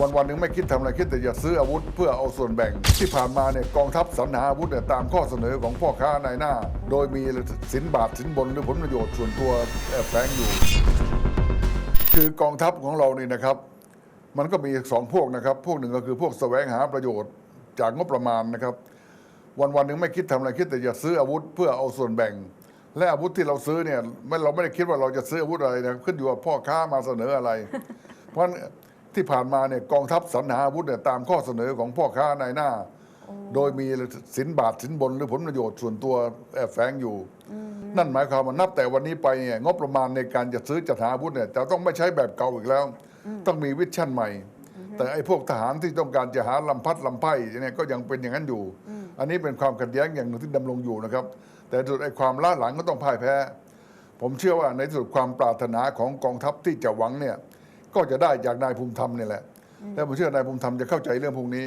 วันวันหนึ่งไม่คิดทำอะไรคิดแต่จะซื้ออาวุธเพื่อเอาส่วนแบ่ง ที่ผ่านมาเนี่ยกองทัพสรรหาอาวุธเนี่ยตามข้อเสนอของพ่อค้านายหน้า โดยมีสินบาทสินบนหรือผลประโยชน์ส่วนตัวแอบแฝงอยู่ คือกองทัพของเรานี่นะครับ มันก็มีสองพวกนะครับ พวกหนึ่งก็คือพวกแสวงหาประโยชน์จากงบประมาณนะครับ วันวันหนึ่งไม่คิดทำอะไรคิดแต่จะซื้ออาวุธเพื่อเอาส่วนแบ่งและอาวุธที่เราซื้อเนี่ยไม่เราไม่ได้คิดว่าเราจะซื้ออาวุธอะไรนะขึ้นอยู่ว่าพ่อค้ามาเสนออะไร เพราะ ที่ผ่านมาเนี่ยกองทัพสรรหาอาวุธเนี่ยตามข้อเสนอของพ่อค้านายหน้า โดยมีสินบาทสินบนหรือผลประโยชน์ส่วนตัวแอบแฝงอยู่ นั่นหมายความว่านับแต่วันนี้ไปเนี่ยงบประมาณในการจะซื้อจัดหาอาวุธเนี่ยจะต้องไม่ใช้แบบเก่าอีกแล้ว ต้องมีวิชั่นใหม่ แต่ไอ้พวกทหารที่ต้องการจะหาลำพัดลำไพ่เนี่ยก็ยังเป็นอย่างนั้นอยู่ อันนี้เป็นความขัดแย้งอย่างหนึ่งที่ดำรงอยู่นะครับ แต่สุดไอ้ความล้าหลังก็ต้องพ่ายแพ้ ผมเชื่อว่าในที่สุดความปรารถนาของกองทัพที่จะหวังเนี่ย ก็จะได้จากนายภูมิธรรมเนี่ยแหละและผมเชื่อนายภูมิธรรมจะเข้าใจเรื่องพวกนี้